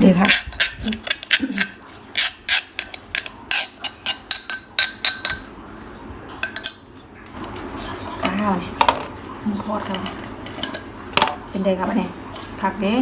เดี๋ยวค่ะข้าวเนี่ยหมูทอดครับเป็นเดครับอันนี้ผักเด้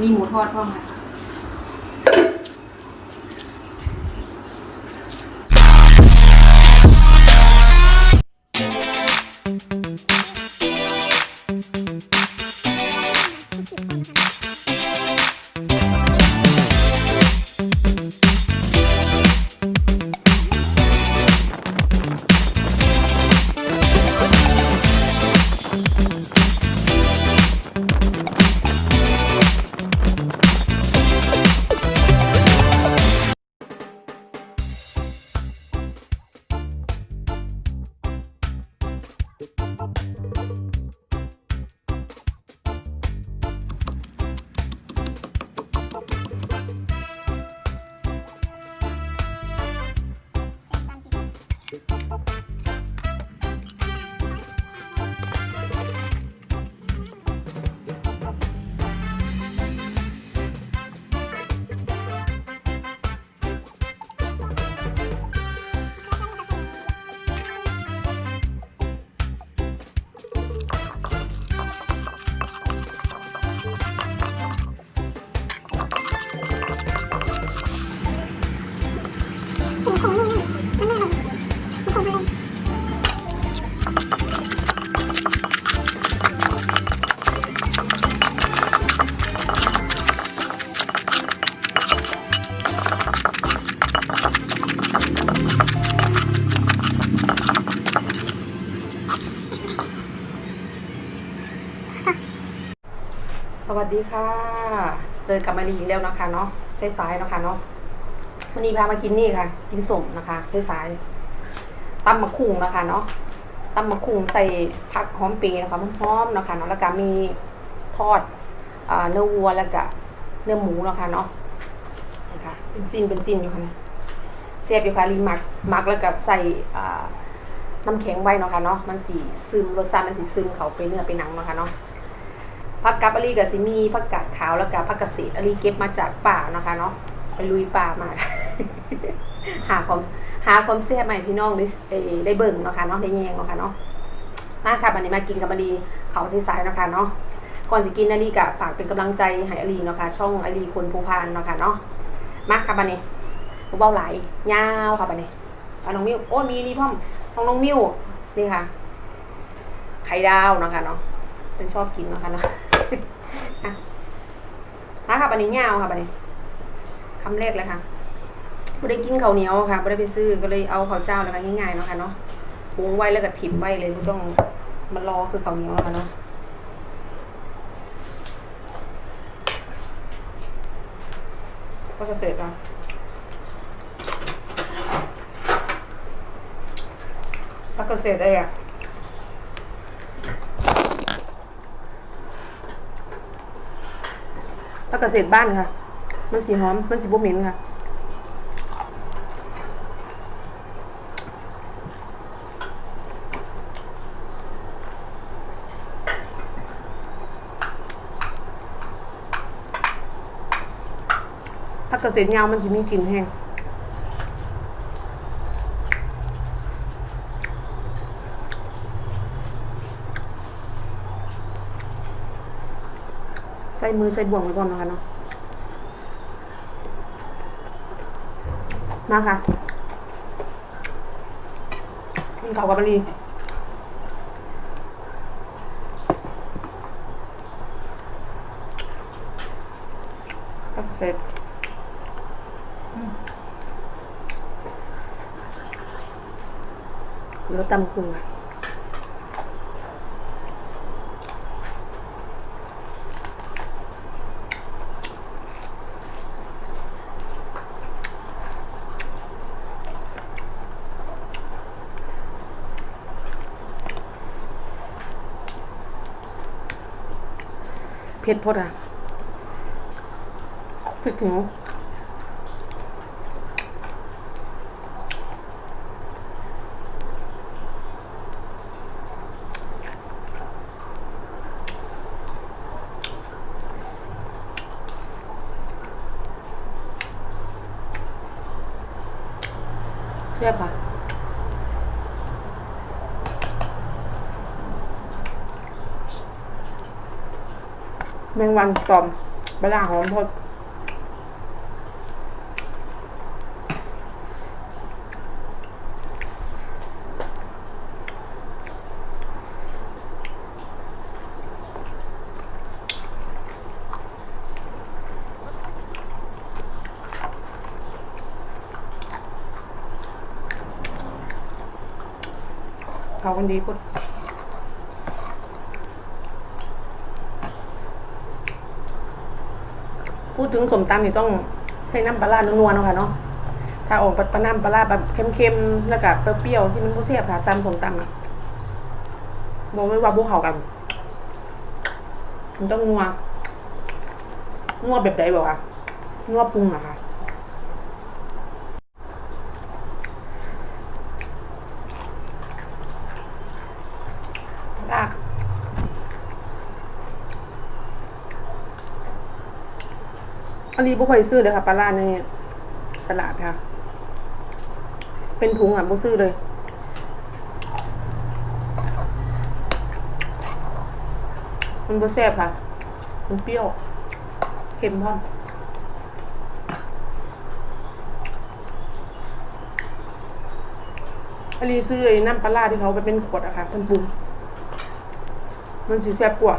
มีหมูทอดพร้อมค่ะ วัสดีค่ะ เจอกับมารีอีกแล้วนะคะเนาะใช้สายนะคะเนาะวันนี้พามากินนี่ค่ะ กินสมนะคะใช้สายตำมะคุงนะคะเนาะตำมะคุงใส่ผักหอมเปรย์นะคะหอมๆนะคะเนาะแล้วก็มีทอดเนื้อวัวแล้วก็เนื้อหมูนะคะเนาะนะคะเป็นซินเป็นซินอยู่ค่ะเนี่ยเสียบอยู่ค่ะรีมักหมักแล้วก็ใส่น้ำแข็งไว้เนาะค่ะเนาะมันสีซึมรสชาติมันสีซึมเขาไปเนื้อไปหนังเนาะค่ะเนาะ ผักกับอลีกับซิมีผักกาดขาวแล้วก็ผักเกษตรอลีเก็บมาจากป่านะคะเนาะไปลุยป่ามา หาความหาความแซ่บใหม่พี่น้องได้เอ่อได้เบิ่งนะคะเนาะได้แยงนะคะเนาะมาค่ะวันนี้มากินกับอลีเขาสายๆนะคะเนาะก่อนจะกินอลีกับฝากเป็นกำลังใจให้อลีนะคะ ช่องอลีคนภูพานนะคะเนาะมาค่ะวันนี้เบาไหลยยาวค่ะวันนี้เอาน้องมิวโอ้มีนี่พ่อมน้องน้องมิวนี่ค่ะ ไข่ดาวนะคะเนาะเป็นชอบกินนะคะเนาะ อะมาค่ะปันนี้ยาวค่ะปันนี้คำแรกเลยค่ะไม่ได้กินข้าวเหนียวค่ะไม่ได้ไปซื้อก็เลยเอาข้าวเจ้าแล้วก็ง่ายๆเนาะค่ะเนาะปรุงไว้แล้วก็ถิ่มไว้เลยไม่ต้องมันรอคือข้าวเหนียวค่ะเนาะก็จะเสร็จแล้วแล้วก็เสร็จได้อะ ผักเกษตรบ้านค่ะ มันสีหอม มันสีบุเหม็นค่ะ ผักเกษตรยาวมันจะมีกลิ่นแห้ง ส่มือใส่บ่วงไว้ก่อนนะคะเนาะมาค่ะกินข้าวกับมะลีก็เสร็จอืมเลือตำกุ้งอะ เผ็ดพดอะเผ็ดหนูใช่ปะ แมงวันตอมปลาร้าหอมพดเขากันดีพุด พูดถึงสมตำนี่ต้องใช้น้ำปลาร้านัวๆเนาะค่ะเนาะถ้าออกปลาน้ำปลาร้าแบบเค็มๆแล้วก็เปรี้ยวๆที่มันบ่เสียบค่ะตำสมตำอะบอกเลยว่าพวกเขากัน มันต้องนัวนัวแบบไหนบอกว่านัวปรุงอะค่ะ ลาก อันนี้บุคคลซื้อเลยค่ะปลาร้าในตลาดค่ะ เป็นถุงอะบุซื้อเลย มันบุแซ่บค่ะ มันเปรี้ยวเค็มพร้อมอันนี้ซื้อไอ้น้ำปลาร้าที่เขาไปเป็นขวดอะค่ะมันปรุงมันสีแซ่บกว่า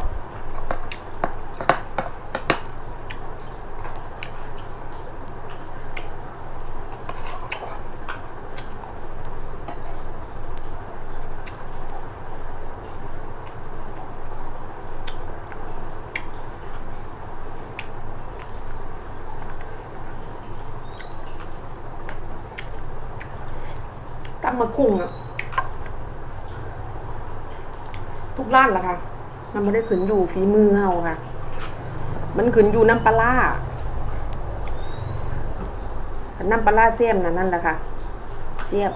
มาคุ้งอะทุกร้านละค่ะ มันไม่ได้ขึ้นอยู่ฝีมือเราค่ะ มันขึ้นอยู่น้ำปลาร้าน้ำปลาร้าเสียมนะนั่นแหละค่ะเสียบ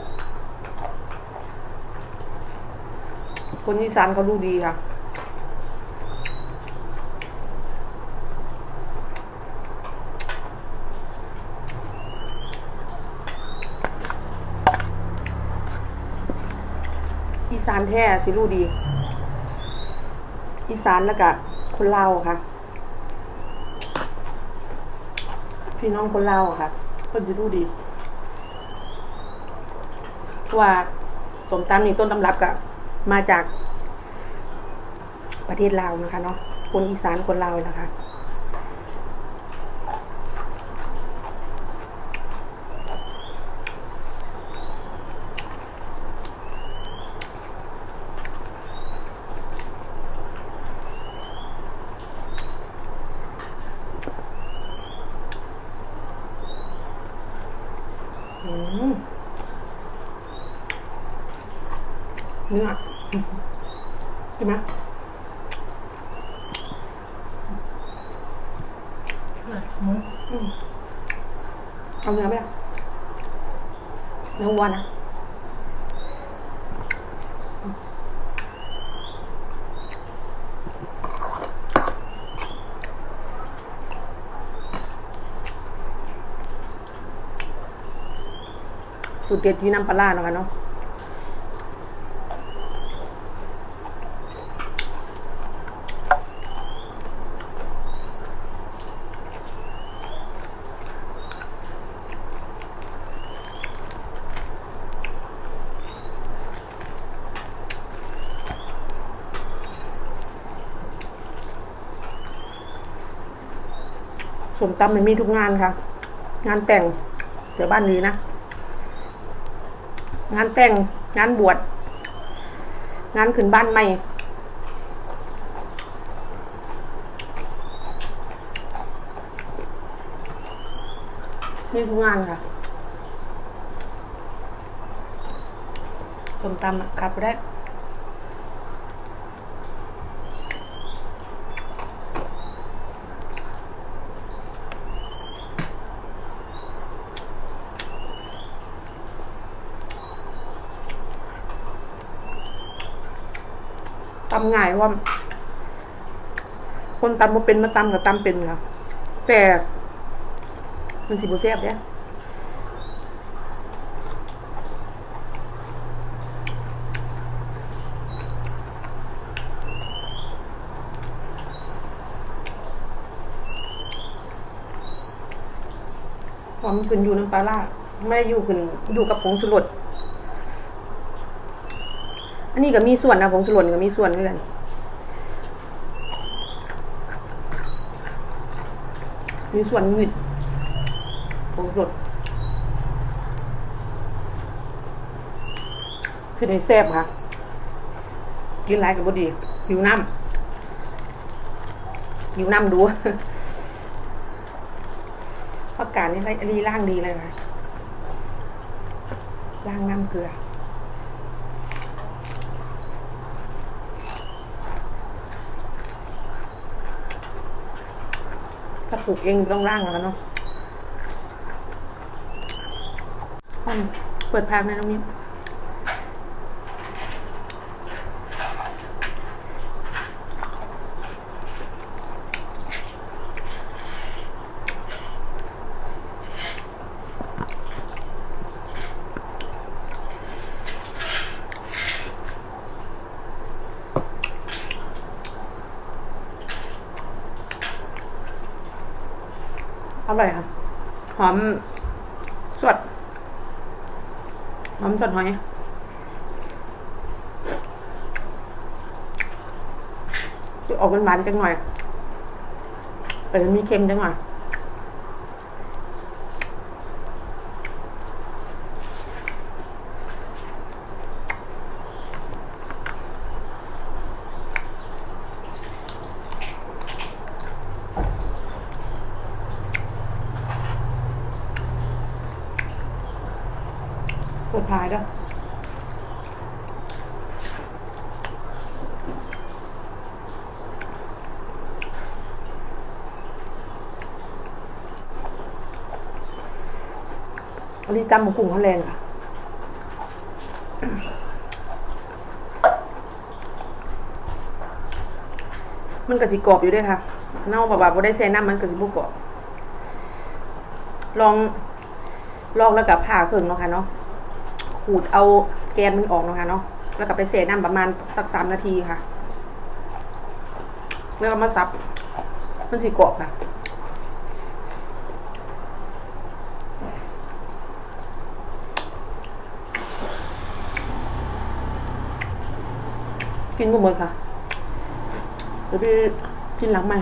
คนอีสานเขาดูดีค่ะ สานแท้สิรู้ดี อีสานแล้วก็คนเล่าค่ะ พี่น้องคนเล่าวอะค่ะคนจะรู้ดีเพราะว่าสมตำนี่ต้นตำรับก็มาจากประเทศลาวนะคะเนาะคนอีสานคนลาวนะคะ อืมเนื้อ ใช่ไหมเอาเนื้อไหมล่ะเนื้อวัวนะสูตรเด็ดที่น้ำปลาร้าเนาะคะเนาะ สมตำมันมีทุกงานค่ะ งานแต่งเดี๋ยวบ้านนี้นะ งานแต่งงานบวชงานขึ้นบ้านใหม่มีทุกงานค่ะสมตำอะขาดไปได้ ตำง่ายว่า คนตำมาเป็นมาตำกับตำเป็นค่ะแต่มันสีบูเซียบเนี่ยความขึ้นอยู่น้ำปลาล่าไม่อยู่ขึ้นอยู่กับผงสุรด นนี้ก็มีส่วนนะผงชูรสก็มีส่วนเหมือนกันมีส่วนมิดผงชูรสคือในแซ่บค่ะ กินไรกับบดีหิวน้ำหิวน้ำดูผักกาดนี่ไรรีล่างดีเลยค่ะล่างน้ำเกลือ ถ้าปลูกเองต้องร่างแล้วเนาะเปิดพากในตรงนี้ อร่อยค่ะ หอมสด หอมสดหอยจะออกหวานๆจังหน่อยเออมีเค็มจังหน่อย เปิดพายด้วอันนี้จำหมูกุ้งเขาแรงค่ะมันกระสิกรอบอยู่ด้วยค่ะเน่าแบบว่าบ่ได้ใส่น้ำมันกระสิบุกรอบลองลองแล้วกับผ่าเครื่องเนาะค่ะเนาะ ขูดเอาแกนมันออกนะคะเนาะแล้วก็ไปเสน้ำประมาณสักสามนาทีค่ะ แล้วก็มาซับ มันสีกรอบค่ะกินก็หมดค่ะ เดี๋ยวพี่กินหลังใหม่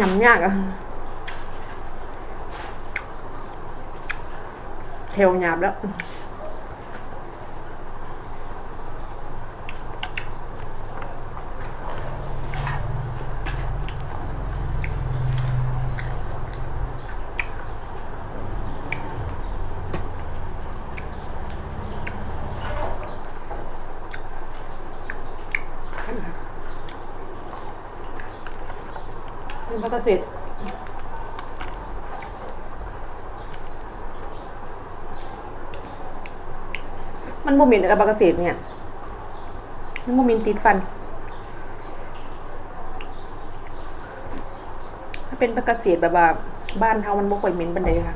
ยำยากอะ เทวหยาบแล้วเป็นปกติมันบ่มินกับปกติเนี่ยมันบ่มินติดฟัน ถ้าเป็นปกติแบบว่าบ้านเฮามันบ่ค่อยเหม็นปานใดค่ะ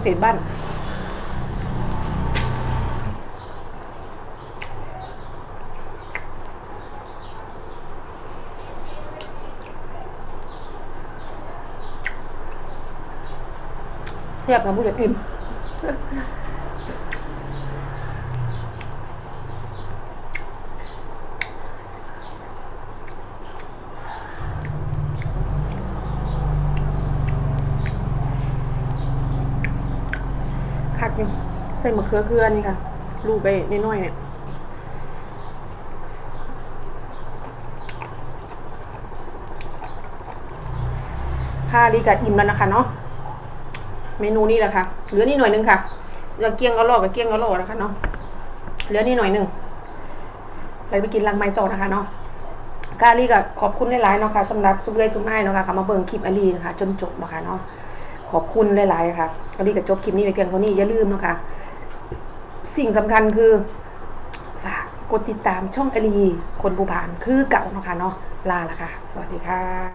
เกษตรบ้าน แซ่บกับผู้ใหญ่อิ่มคักอยู่ ใส่มะเขือเกลือนี่ค่ะรูปไปนิดน่อยเนี่ยค่ะดีกัดอิ่มแล้วนะคะเนาะเมนูนี้แหละค่ะเหลือนี่หน่อยนึงค่ะเหลือเกี๊ยงก็รอกับเกี๊ยงก็รอนะคะเนาะเหลือนี่หน่อยนึงไปไปกินลังไม้ต่อนะคะเนาะกาลีกับขอบคุณหลายๆเนาะค่ะสำหรับซุปเกยซุปไม้เนาะค่ะมาเบิ่งคลิปอาลีนะคะ จนจบนะคะเนาะขอบคุณหลายๆค่ะกาลีกับจบคลิปนี้ไปเพียงเท่านี้อย่าลืมเนาะค่ะ สิ่งสำคัญคือฝากกดติดตามช่องอลีคนภูผานคือเก่าเนาะค่ะเนาะลาละค่ะ สวัสดีค่ะ